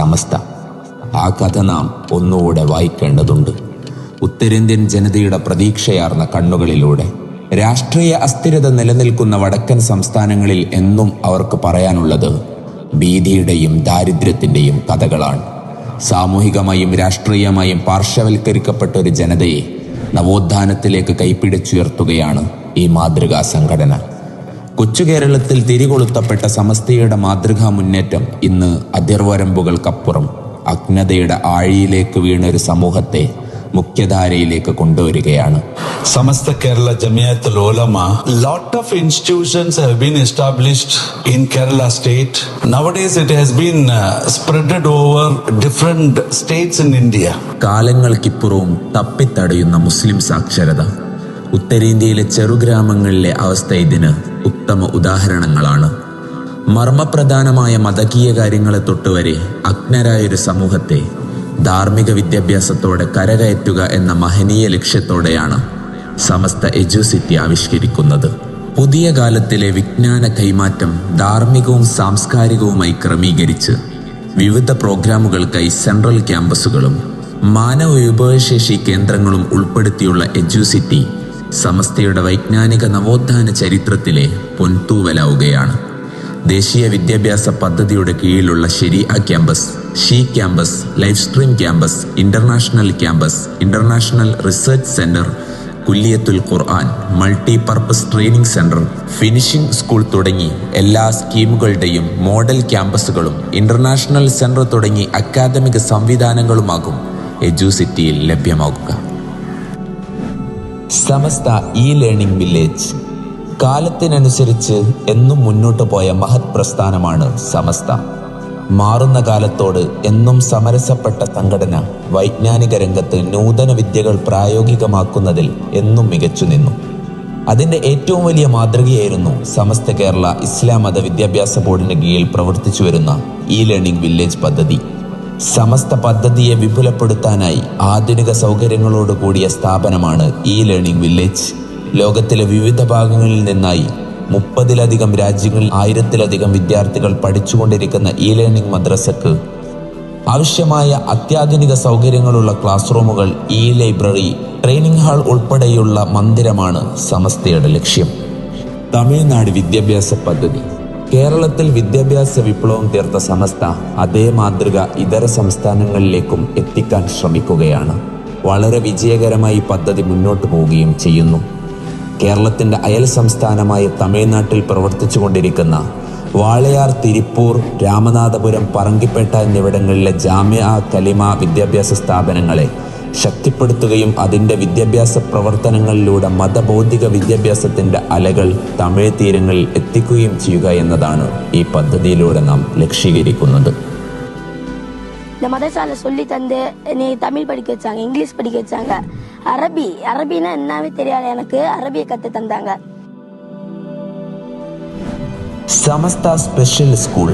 അവസ്ഥ ആ കഥ നാം ഒന്നുകൂടെ വായിക്കേണ്ടതുണ്ട്. ഉത്തരേന്ത്യൻ ജനതയുടെ പ്രതീക്ഷയാർന്ന കണ്ണുകളിലൂടെ. രാഷ്ട്രീയ അസ്ഥിരത നിലനിൽക്കുന്ന വടക്കൻ സംസ്ഥാനങ്ങളിൽ എന്നും അവർക്ക് പറയാനുള്ളത് ഭീതിയുടെയും ദാരിദ്ര്യത്തിന്റെയും കഥകളാണ്. സാമൂഹികമായും രാഷ്ട്രീയമായും പാർശ്വവൽക്കരിക്കപ്പെട്ട ഒരു ജനതയെ നവോത്ഥാനത്തിലേക്ക് കൈപ്പിടിച്ചുയർത്തുകയാണ് ഈ മാതൃകാ സംഘടന. കൊച്ചുകേരളത്തിൽ തിരികൊളുത്തപ്പെട്ട സമസ്തയുടെ മാതൃകാ മുന്നേറ്റം ഇന്ന് അതിർവരമ്പുകൾക്കപ്പുറം അജ്ഞതയുടെ ആഴിയിലേക്ക് വീണൊരു സമൂഹത്തെ മുഖ്യധാരയിലേക്ക് കൊണ്ടുവരികയാണ്. Samastha Kerala Jamiyyath Ulama lot of institutions have been established in Kerala state nowadays it has been spread over different states in India കാലങ്ങൾക്കിപ്പുറവും തപ്പിത്തടയുന്ന മുസ്ലിം സാക്ഷരത. ഉത്തരേന്ത്യയിലെ ചെറുഗ്രാമങ്ങളിലെ അവസ്ഥ ഇതിന് ഉത്തമ ഉദാഹരണങ്ങളാണ്. മർമ്മപ്രധാനമായ മതകീയ കാര്യങ്ങളെ തൊട്ടുവരെ അജ്ഞരായൊരു സമൂഹത്തെ ധാർമ്മിക വിദ്യാഭ്യാസത്തോടെ കരകയറ്റുക എന്ന മഹനീയ ലക്ഷ്യത്തോടെയാണ് സമസ്ത എജുസിറ്റി ആവിഷ്കരിക്കുന്നത്. പുതിയ കാലത്തിലെ വിജ്ഞാന കൈമാറ്റം ധാർമ്മികവും സാംസ്കാരികവുമായി ക്രമീകരിച്ച് വിവിധ പ്രോഗ്രാമുകൾക്കായി സെൻട്രൽ ക്യാമ്പസുകളും മാനവ വിഭവശേഷി കേന്ദ്രങ്ങളും ഉൾപ്പെടുത്തിയുള്ള എജുസിറ്റി സമസ്തയുടെ വൈജ്ഞാനിക നവോത്ഥാന ചരിത്രത്തിലെ പൊൻതൂവലാവുകയാണ്. ദേശീയ വിദ്യാഭ്യാസ പദ്ധതിയുടെ കീഴിലുള്ള Shariya campus she campus life stream campus international campus international research centre Kulliyyathul Quran multi purpose training centre finishing school തുടങ്ങി എല്ലാ സ്കീമുകളുടെയും മോഡൽ ക്യാമ്പസുകളും ഇന്റർനാഷണൽ സെന്റർ തുടങ്ങി അക്കാദമിക സംവിധാനങ്ങളുമാകും എജുസിറ്റിയിൽ ലഭ്യമാകുക. സമസ്ത ഇ ലേണിംഗ് വില്ലേജ് കാലത്തിനനുസരിച്ച് എന്നും മുന്നോട്ട് പോയ മഹത് പ്രസ്ഥാനമാണ് സമസ്ത. മാറുന്ന കാലത്തോട് എന്നും സമരസപ്പെട്ട സംഘടന വൈജ്ഞാനിക രംഗത്ത് നൂതന വിദ്യകൾ പ്രായോഗികമാക്കുന്നതിൽ എന്നും മികച്ചു നിന്നു. അതിന്റെ ഏറ്റവും വലിയ മാതൃകയായിരുന്നു സമസ്ത കേരള ഇസ്ലാം മത വിദ്യാഭ്യാസ ബോർഡിന് കീഴിൽ പ്രവർത്തിച്ചു വരുന്ന ഇ ലേണിംഗ് വില്ലേജ് പദ്ധതി. സമസ്ത പദ്ധതിയെ വിപുലപ്പെടുത്താനായി ആധുനിക സൗകര്യങ്ങളോട് കൂടിയ സ്ഥാപനമാണ് ഇ ലേണിംഗ് വില്ലേജ് ലോകത്തിലെ വിവിധ ഭാഗങ്ങളിൽ നിന്നായി മുപ്പതിലധികം രാജ്യങ്ങളിൽ ആയിരത്തിലധികം വിദ്യാർത്ഥികൾ പഠിച്ചുകൊണ്ടിരിക്കുന്ന ഇ ലേണിംഗ് മദ്രസക്ക് ആവശ്യമായ അത്യാധുനിക സൗകര്യങ്ങളുള്ള ക്ലാസ് റൂമുകൾ ഇ ലൈബ്രറി ട്രെയിനിംഗ് ഹാൾ ഉൾപ്പെടെയുള്ള മന്ദിരമാണ് സമസ്തയുടെ ലക്ഷ്യം. തമിഴ്നാട് വിദ്യാഭ്യാസ പദ്ധതി. കേരളത്തിൽ വിദ്യാഭ്യാസ വിപ്ലവം തീർത്ത സമസ്ത അതേ മാതൃക ഇതര സംസ്ഥാനങ്ങളിലേക്കും എത്തിക്കാൻ ശ്രമിക്കുകയാണ്. വളരെ വിജയകരമായി പദ്ധതി മുന്നോട്ട് പോവുകയും ചെയ്യുന്നു. കേരളത്തിന്റെ അയൽ സംസ്ഥാനമായ തമിഴ്നാട്ടിൽ പ്രവർത്തിച്ചു കൊണ്ടിരിക്കുന്ന വാളയാർ തിരുപ്പൂർ രാമനാഥപുരം പറങ്കിപ്പേട്ട എന്നിവിടങ്ങളിലെ ജാമ്യ കലിമ വിദ്യാഭ്യാസ സ്ഥാപനങ്ങളെ ശക്തിപ്പെടുത്തുകയും അതിൻ്റെ വിദ്യാഭ്യാസ പ്രവർത്തനങ്ങളിലൂടെ മതബൗദ്ധിക വിദ്യാഭ്യാസത്തിൻ്റെ അലകൾ തമിഴ് തീരങ്ങളിൽ എത്തിക്കുകയും ചെയ്യുക എന്നതാണ് ഈ പദ്ധതിയിലൂടെ നാം ലക്ഷീകരിക്കുന്നത് இந்த மதரசால சொல்லி தந்து என்னை தமிழ் படிக்க வச்சாங்க இங்கிலீஷ் படிக்க வச்சாங்க அரபி அரபின்னா என்னவே தெரியாது எனக்கு அரபியை கத்து தந்தாங்க സമസ്ത സ്പെഷ്യൽ സ്കൂൾ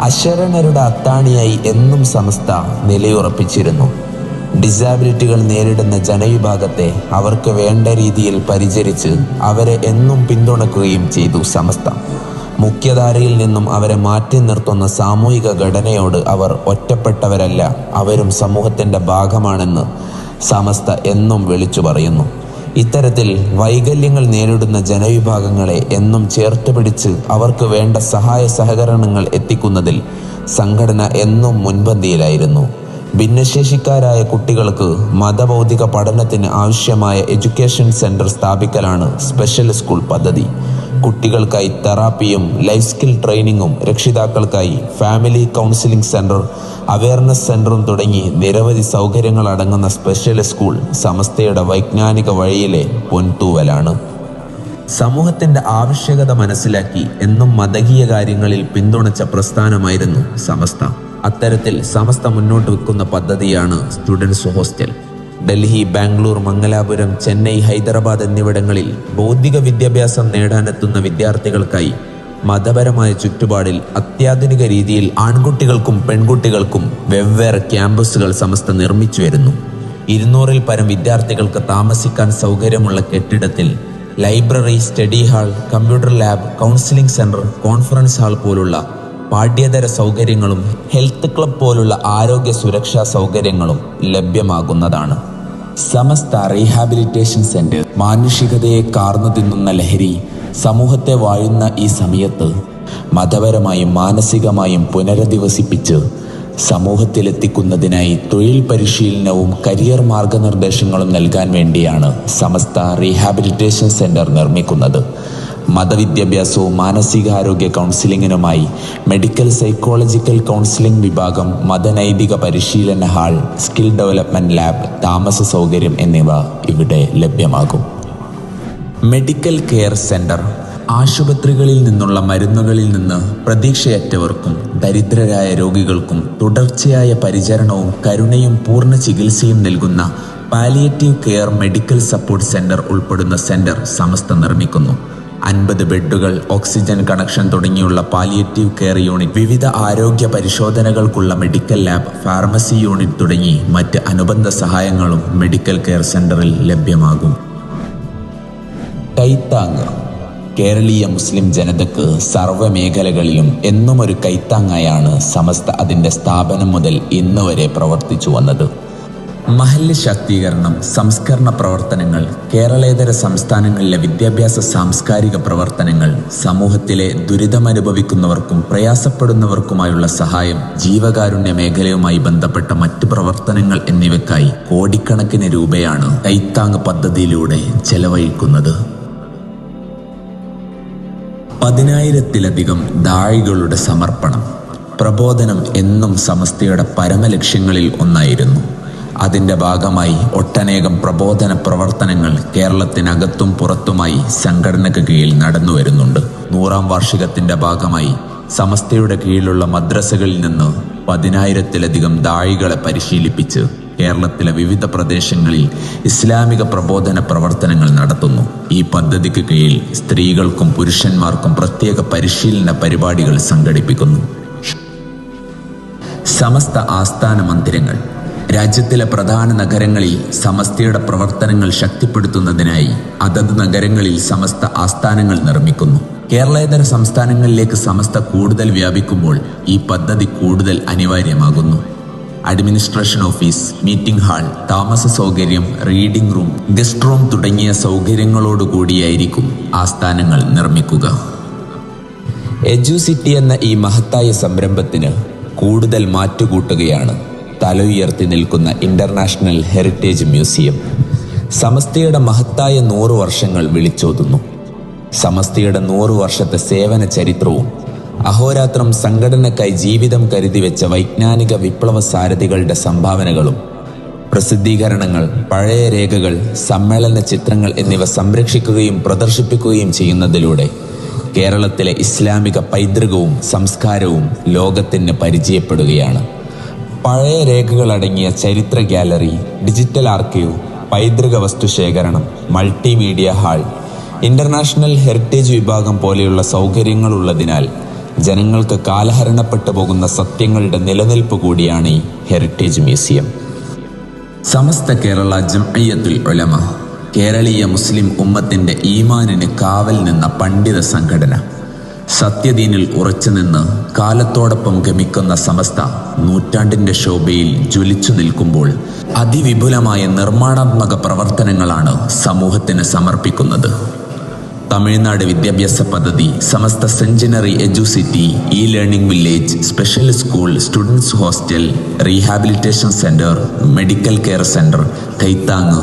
അശരണരുടെ അത്താണിയായി എന്നും സമസ്ത നിലയുറപ്പിച്ചിരുന്നു ഡിസാബിലിറ്റികൾ നേരിടുന്ന ജനവിഭാഗത്തെ അവർക്ക് വേണ്ട രീതിയിൽ പരിചരിച്ച് അവരെ എന്നും പിന്തുണക്കുകയും ചെയ്തു സമസ്ത. മുഖ്യധാരയിൽ നിന്നും അവരെ മാറ്റി നിർത്തുന്ന സാമൂഹിക ഘടനയോട് അവർ ഒറ്റപ്പെട്ടവരല്ല അവരും സമൂഹത്തിന്റെ ഭാഗമാണെന്ന് സമസ്ത എന്നും വിളിച്ചു പറയുന്നു. ഇത്തരത്തിൽ വൈകല്യങ്ങൾ നേരിടുന്ന ജനവിഭാഗങ്ങളെ എന്നും ചേർത്ത് പിടിച്ച് അവർക്ക് വേണ്ട സഹായ സഹകരണങ്ങൾ എത്തിക്കുന്നതിൽ സംഘടന എന്നും മുൻപന്തിയിലായിരുന്നു. ഭിന്നശേഷിക്കാരായ കുട്ടികൾക്ക് മതഭൗതിക പഠനത്തിന് ആവശ്യമായ എഡ്യൂക്കേഷൻ സെന്റർ സ്ഥാപിക്കലാണ് സ്പെഷ്യൽ സ്കൂൾ പദ്ധതി. കുട്ടികൾക്കായി തെറാപ്പിയും ലൈഫ് സ്കിൽ ട്രെയിനിങ്ങും രക്ഷിതാക്കൾക്കായി ഫാമിലി കൗൺസിലിംഗ് സെന്റർ അവയർനെസ് സെന്ററും തുടങ്ങി നിരവധി സൗകര്യങ്ങൾ അടങ്ങുന്ന സ്പെഷ്യൽ സ്കൂൾ സമസ്തയുടെ വൈജ്ഞാനിക വഴിയിലെ പൊൻതൂവലാണ്. സമൂഹത്തിന്റെ ആവശ്യകത മനസ്സിലാക്കി എന്നും മതകീയ കാര്യങ്ങളിൽ പിന്തുണച്ച പ്രസ്ഥാനമായിരുന്നു സമസ്ത. അത്തരത്തിൽ സമസ്ത മുന്നോട്ട് വെക്കുന്ന പദ്ധതിയാണ് സ്റ്റുഡൻസ് ഹോസ്റ്റൽ. ഡൽഹി ബാംഗ്ലൂർ മംഗലാപുരം ചെന്നൈ ഹൈദരാബാദ് എന്നിവിടങ്ങളിൽ ബൗദ്ധിക വിദ്യാഭ്യാസം നേടാനെത്തുന്ന വിദ്യാർത്ഥികൾക്കായി മതപരമായ ചുറ്റുപാടിൽ അത്യാധുനിക രീതിയിൽ ആൺകുട്ടികൾക്കും പെൺകുട്ടികൾക്കും വെവ്വേറെ ക്യാമ്പസുകൾ സമസ്ത നിർമ്മിച്ചു വരുന്നു. ഇരുന്നൂറിൽ പരം വിദ്യാർത്ഥികൾക്ക് താമസിക്കാൻ സൗകര്യമുള്ള കെട്ടിടത്തിൽ library study hall computer lab counselling centre conference hall പോലുള്ള പാഠ്യേതര സൗകര്യങ്ങളും ഹെൽത്ത് ക്ലബ് പോലുള്ള ആരോഗ്യ സുരക്ഷാ സൗകര്യങ്ങളും ലഭ്യമാകുന്നതാണ്. സമസ്ത റീഹാബിലിറ്റേഷൻ സെന്റർ മാനുഷികതയെ കാർന്നു തിന്നുന്ന ലഹരി സമൂഹത്തെ വാഴുന്ന ഈ സമയത്ത് മതപരമായും മാനസികമായും പുനരധിവസിപ്പിച്ച് സമൂഹത്തിലെത്തിക്കുന്നതിനായി തൊഴിൽ പരിശീലനവും കരിയർ മാർഗനിർദ്ദേശങ്ങളും നൽകാൻ വേണ്ടിയാണ് സമസ്ത റീഹാബിലിറ്റേഷൻ സെന്റർ നിർമ്മിക്കുന്നത്. മതവിദ്യാഭ്യാസവും മാനസികാരോഗ്യ കൗൺസിലിങ്ങിനുമായി മെഡിക്കൽ സൈക്കോളജിക്കൽ കൗൺസിലിംഗ് വിഭാഗം മതനൈതിക പരിശീലന ഹാൾ സ്കിൽ ഡെവലപ്മെന്റ് ലാബ് താമസ സൗകര്യം എന്നിവ ഇവിടെ ലഭ്യമാകും. മെഡിക്കൽ കെയർ സെന്റർ ആശുപത്രികളിൽ നിന്നുള്ള മരുന്നുകളിൽ നിന്ന് പ്രതീക്ഷയറ്റവർക്കും ദരിദ്രരായ രോഗികൾക്കും തുടർച്ചയായ പരിചരണവും കരുണയും പൂർണ ചികിത്സയും നൽകുന്ന palliative care medical support centre ഉൾപ്പെടുന്ന സെന്റർ സമസ്ത നിർമ്മിക്കുന്നു. അൻപത് ബെഡുകൾ ഓക്സിജൻ കണക്ഷൻ തുടങ്ങിയുള്ള പാലിയേറ്റീവ് കെയർ യൂണിറ്റ് വിവിധ ആരോഗ്യ പരിശോധനകൾക്കുള്ള മെഡിക്കൽ ലാബ് ഫാർമസി യൂണിറ്റ് തുടങ്ങി മറ്റ് അനുബന്ധ സഹായങ്ങളും മെഡിക്കൽ കെയർ സെന്ററിൽ ലഭ്യമാകും. കൈത്താങ് കേരളീയ മുസ്ലിം ജനതക്ക് സർവ മേഖലകളിലും എന്നും ഒരു കൈത്താങ്ങായാണ് സമസ്ത അതിന്റെ സ്ഥാപനം മുതൽ ഇന്നുവരെ പ്രവർത്തിച്ചു വന്നത്. മഹല്ല് ശാക്തീകരണം സംസ്കരണ പ്രവർത്തനങ്ങൾ കേരളേതര സംസ്ഥാനങ്ങളിലെ വിദ്യാഭ്യാസ സാംസ്കാരിക പ്രവർത്തനങ്ങൾ സമൂഹത്തിലെ ദുരിതമനുഭവിക്കുന്നവർക്കും പ്രയാസപ്പെടുന്നവർക്കുമായുള്ള സഹായം ജീവകാരുണ്യ മേഖലയുമായി ബന്ധപ്പെട്ട മറ്റു പ്രവർത്തനങ്ങൾ എന്നിവയ്ക്കായി കോടിക്കണക്കിന് രൂപയാണ് കൈത്താങ് പദ്ധതിയിലൂടെ ചെലവഴിക്കുന്നത്. പതിനായിരത്തിലധികം ദാഴികളുടെ സമർപ്പണം പ്രബോധനം എന്നും സമസ്തയുടെ പരമലക്ഷ്യങ്ങളിൽ ഒന്നായിരുന്നു. അതിന്റെ ഭാഗമായി ഒട്ടനേകം പ്രബോധന പ്രവർത്തനങ്ങൾ കേരളത്തിനകത്തും പുറത്തുമായി സംഘടനയ്ക്ക് കീഴിൽ നടന്നു വരുന്നുണ്ട്. നൂറാം വാർഷികത്തിന്റെ ഭാഗമായി സമസ്തയുടെ കീഴിലുള്ള മദ്രസകളിൽ നിന്ന് പതിനായിരത്തിലധികം ദാഴികളെ പരിശീലിപ്പിച്ച് കേരളത്തിലെ വിവിധ പ്രദേശങ്ങളിൽ ഇസ്ലാമിക പ്രബോധന പ്രവർത്തനങ്ങൾ നടത്തുന്നു. ഈ പദ്ധതിക്ക് കീഴിൽ സ്ത്രീകൾക്കും പുരുഷന്മാർക്കും പ്രത്യേക പരിശീലന പരിപാടികൾ സംഘടിപ്പിക്കുന്നു. സമസ്ത ആസ്ഥാന മന്ദിരങ്ങൾ രാജ്യത്തിലെ പ്രധാന നഗരങ്ങളിൽ സമസ്തയുടെ പ്രവർത്തനങ്ങൾ ശക്തിപ്പെടുത്തുന്നതിനായി അതത് നഗരങ്ങളിൽ സമസ്ത ആസ്ഥാനങ്ങൾ നിർമ്മിക്കുന്നു. കേരളേതര സംസ്ഥാനങ്ങളിലേക്ക് സമസ്ത കൂടുതൽ വ്യാപിക്കുമ്പോൾ ഈ പദ്ധതി കൂടുതൽ അനിവാര്യമാകുന്നു. അഡ്മിനിസ്ട്രേഷൻ ഓഫീസ് മീറ്റിംഗ് ഹാൾ താമസ സൗകര്യം റീഡിംഗ് റൂം ഗസ്റ്റ് റൂം തുടങ്ങിയ സൗകര്യങ്ങളോടുകൂടിയായിരിക്കും ആസ്ഥാനങ്ങൾ നിർമ്മിക്കുക. എജുസിറ്റി എന്ന ഈ മഹത്തായ സംരംഭത്തിന് കൂടുതൽ മാറ്റുകൂട്ടുകയാണ് തല ഉയർത്തി നിൽക്കുന്ന ഇന്റർനാഷണൽ ഹെറിറ്റേജ് മ്യൂസിയം സമസ്തയുടെ മഹത്തായ നൂറു വർഷങ്ങൾ വിളിച്ചോതുന്നു. സമസ്തയുടെ നൂറു വർഷത്തെ സേവന ചരിത്രവും അഹോരാത്രം സംഘടനക്കായി ജീവിതം കരുതി വെച്ച വൈജ്ഞാനിക വിപ്ലവ സാരഥികളുടെ സംഭാവനകളും പ്രസിദ്ധീകരണങ്ങൾ പഴയ രേഖകൾ സമ്മേളന ചിത്രങ്ങൾ എന്നിവ സംരക്ഷിക്കുകയും പ്രദർശിപ്പിക്കുകയും ചെയ്യുന്നതിലൂടെ കേരളത്തിലെ ഇസ്ലാമിക പൈതൃകവും സംസ്കാരവും ലോകത്തിന് പരിചയപ്പെടുകയാണ്. പഴയ രേഖകളടങ്ങിയ ചരിത്ര ഗാലറി ഡിജിറ്റൽ ആർക്കൈവ് പൈതൃക വസ്തു ശേഖരണം മൾട്ടിമീഡിയ ഹാൾ ഇന്റർനാഷണൽ ഹെറിറ്റേജ് വിഭാഗം പോലെയുള്ള സൗകര്യങ്ങൾ ഉള്ളതിനാൽ ജനങ്ങൾക്ക് കാലഹരണപ്പെട്ടു പോകുന്ന സത്യങ്ങളുടെ നിലനിൽപ്പ് കൂടിയാണ് ഈ ഹെറിറ്റേജ് മ്യൂസിയം. സമസ്ത കേരള ജംഅയ്യത്തുൽ ഉലമ കേരളീയ മുസ്ലിം ഉമ്മത്തിന്റെ ഈമാനിന് കാവൽ നിന്ന പണ്ഡിത സംഘടന. സത്യദീനിൽ ഉറച്ചുനിന്ന് കാലത്തോടൊപ്പം ഗമിക്കുന്ന സമസ്ത നൂറ്റാണ്ടിന്റെ ശോഭയിൽ ജ്വലിച്ചു നിൽക്കുമ്പോൾ അതിവിപുലമായ നിർമ്മാണാത്മക പ്രവർത്തനങ്ങളാണ് സമൂഹത്തിന് സമർപ്പിക്കുന്നത്. തമിഴ്നാട് വിദ്യാഭ്യാസ പദ്ധതി Samastha centenary Educity e learning village special school students hostel rehabilitation centre medical care centre Kaithang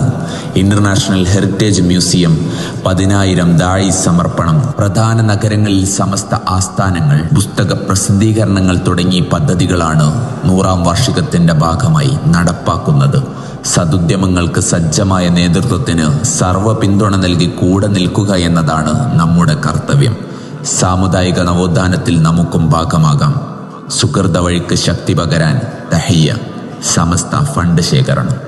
international heritage museum പതിനായിരം ദാഴി സമർപ്പണം. പ്രധാന നഗരങ്ങളിൽ സമസ്ത ആസ്ഥാനങ്ങൾ പുസ്തക പ്രസിദ്ധീകരണങ്ങൾ തുടങ്ങി പദ്ധതികളാണ് നൂറാം വാർഷികത്തിന്റെ ഭാഗമായി നടപ്പാക്കുന്നത്. സതുദ്യമങ്ങൾക്ക് സജ്ജമായ നേതൃത്വത്തിന് സർവ പിന്തുണ നൽകി കൂടെ നിൽക്കുക എന്നതാണ് നമ്മുടെ കർത്തവ്യം. സാമുദായിക നവോത്ഥാനത്തിൽ നമുക്കും ഭാഗമാകാം. സുഹൃത വഴിക്ക് ശക്തി പകരാൻ ദഹയ്യ സമസ്ത ഫണ്ട് ശേഖരണം.